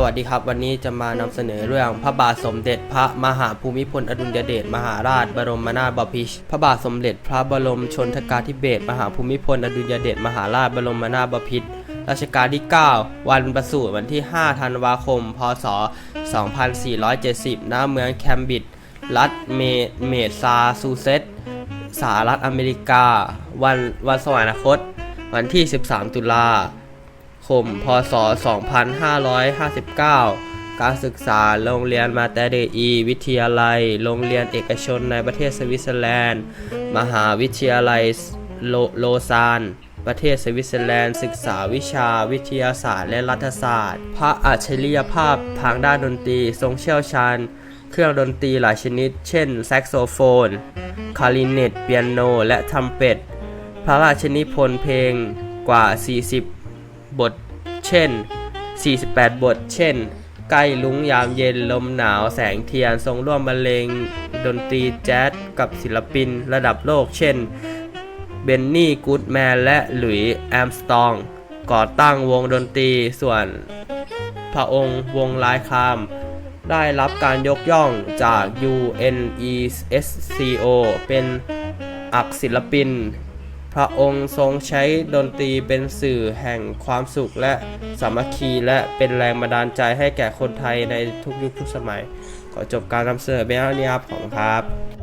สวัสดีครับ วันนี้จะมานำเสนอเรื่องพระบาทสมเด็จพระมหาภูมิพลอดุลยเดชมหาราช บรมนาถบพิตรพระบาทสมเด็จพระบรมชนกาธิเบศรมหาภูมิพลอดุลยเดชมหาราชบรมนาถบพิตรรัชกาลที่ 9 วันประสูติวันที่ 5 ธันวาคม พศ 2470 ณ เมืองแคมบริดจ์รัฐเมเมซาซูเซตส์สหรัฐอเมริกา วันวันสวรรคต วันที่ 13 ตุลา คม พศ 2559 การศึกษาโรงเรียนมาแตเดอี วิทยาลัย โรงเรียนเอกชนในประเทศสวิตเซอร์แลนด์ มหาวิทยาลัยโลโลซานประเทศสวิตเซอร์แลนด์ ศึกษาวิชาวิทยาศาสตร์และรัฐศาสตร์ พระอัจฉริยภาพทางด้านดนตรี ทรงเชี่ยวชาญ เครื่องดนตรีหลายชนิด เช่น แซกโซโฟน คาริเนตเปียโน และทัมเป็ต พระราชนิพนธ์เพลงกว่า 40 บท เช่น 48 บท เช่น ใกล้ลุงยามเย็นลมหนาวแสงเทียน ทรงร่วมบรรเลงดนตรีแจ๊สกับศิลปินระดับโลก เช่น เบนนี่กูดแมนและหลุยส์แอมสตอง ก่อตั้งวงดนตรีส่วน พระองค์วงลายคาม ได้รับการยกย่องจาก UNESCO เป็นอักศิลปิน พระองค์ทรงใช้ดนตรีเป็นสื่อแห่งความสุขและสามัคคีและเป็นแรงบันดาลใจให้แก่คนไทยในทุกยุคทุกสมัย ขอจบการนำเสนอเบียงเท่านี้ครับ ขอบคุณครับ